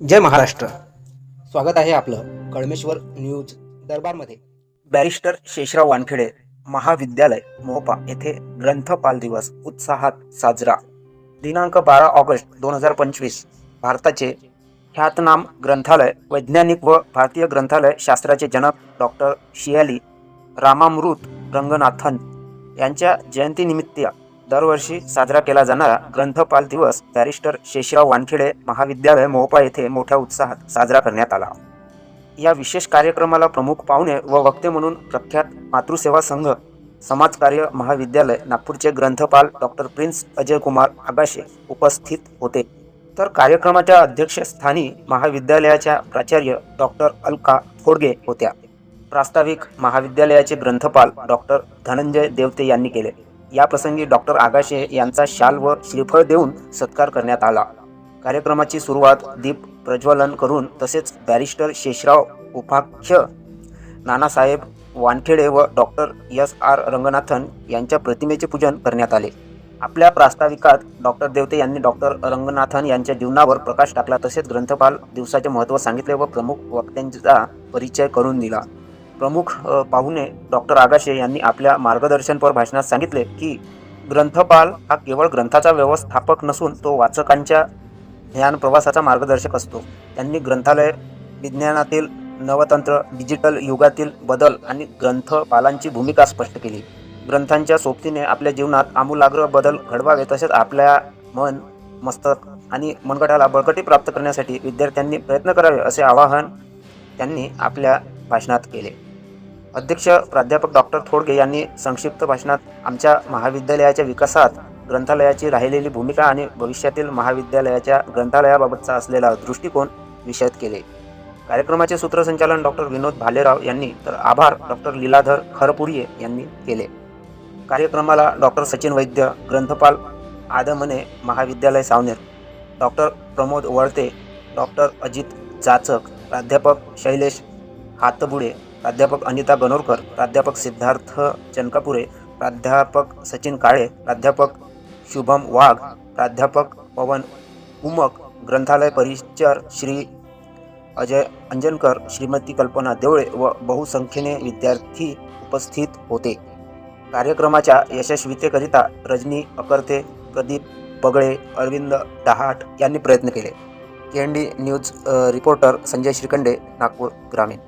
जय महाराष्ट्र. स्वागत आहे आपलं कळमेश्वर न्यूज दरबारमध्ये. बॅरिस्टर शेषराव वानखेडे महाविद्यालय मोपा येथे ग्रंथपाल दिवस उत्साहात साजरा. दिनांक बारा ऑगस्ट दोन हजार पंचवीस भारताचे ख्यातनाम ग्रंथालय वैज्ञानिक व भारतीय ग्रंथालय शास्त्राचे जनक डॉक्टर शियाली रामामृत रंगनाथन यांच्या जयंतीनिमित्त दरवर्षी साजरा केला जाणारा ग्रंथपाल दिवस बॅरिस्टर शेषराव वानखेडे महाविद्यालय मोपा येथे मोठ्या उत्साहात साजरा करण्यात आला. या विशेष कार्यक्रमाला प्रमुख पाहुणे व वक्ते म्हणून प्रख्यात मातृसेवा संघ समाजकार्य महाविद्यालय नागपूरचे ग्रंथपाल डॉक्टर प्रिन्स अजय कुमार आगाशे उपस्थित होते. तर कार्यक्रमाच्या अध्यक्षस्थानी महाविद्यालयाच्या प्राचार्य डॉक्टर अलका फोडगे होत्या. प्रास्ताविक महाविद्यालयाचे ग्रंथपाल डॉक्टर धनंजय देवते यांनी केले. या प्रसंगी डॉक्टर आगाशे यांचा शाल व श्रीफळ देऊन सत्कार करण्यात आला. कार्यक्रमाची सुरुवात दीप प्रज्वलन करून तसेच बॅरिस्टर शेषराव उपाख्य नानासाहेब वानखेडे व डॉक्टर एस आर रंगनाथन यांच्या प्रतिमेचे पूजन करण्यात आले. आपल्या प्रास्ताविकात डॉक्टर देवते यांनी डॉक्टर रंगनाथन यांच्या जीवनावर प्रकाश टाकला तसेच ग्रंथपाल दिवसाचे महत्त्व सांगितले व प्रमुख वक्त्यांचा परिचय करून दिला. प्रमुख पाहुणे डॉक्टर आगाशे यांनी आपल्या मार्गदर्शनपर भाषणात सांगितले की ग्रंथपाल हा केवळ ग्रंथाचा व्यवस्थापक नसून तो वाचकांच्या ज्ञान प्रवासाचा मार्गदर्शक असतो. त्यांनी ग्रंथालय विज्ञानातील नवतंत्र डिजिटल युगातील बदल आणि ग्रंथपालांची भूमिका स्पष्ट केली. ग्रंथांच्या सोबतीने आपल्या जीवनात आमूलाग्र बदल घडवावे तसेच आपल्या मन मस्तक आणि मनगटाला बळकटी प्राप्त करण्यासाठी विद्यार्थ्यांनी प्रयत्न करावे असे आवाहन त्यांनी आपल्या भाषणात केले. अध्यक्ष प्राध्यापक डॉक्टर थोडगे यांनी संक्षिप्त भाषणात आमच्या महाविद्यालयाच्या विकासात ग्रंथालयाची राहिलेली भूमिका आणि भविष्यातील महाविद्यालयाच्या ग्रंथालयाबाबतचा असलेला दृष्टिकोन विषद केले. कार्यक्रमाचे सूत्रसंचालन डॉक्टर विनोद भालेराव यांनी तर आभार डॉक्टर लीलाधर खरपुरिये यांनी केले. कार्यक्रमाला डॉक्टर सचिन वैद्य ग्रंथपाल आदमने महाविद्यालय सावनेर डॉक्टर प्रमोद वळते डॉक्टर अजित जाचक प्राध्यापक शैलेश हातबुडे प्राध्यापक अनिता गणोरकर प्राध्यापक सिद्धार्थ चनकापुरे प्राध्यापक सचिन काळे प्राध्यापक शुभम वाघ प्राध्यापक पवन उमक ग्रंथालय परिचर श्री अजय अंजनकर श्रीमती कल्पना देवळे व बहुसंख्येने विद्यार्थी उपस्थित होते. कार्यक्रमाच्या यशस्वीतेकरिता रजनी अकर्ते प्रदीप बगळे अरविंद डहाट यांनी प्रयत्न केले. K N D news reporter Sanjay Shrikhande Nagpur ग्रामीण.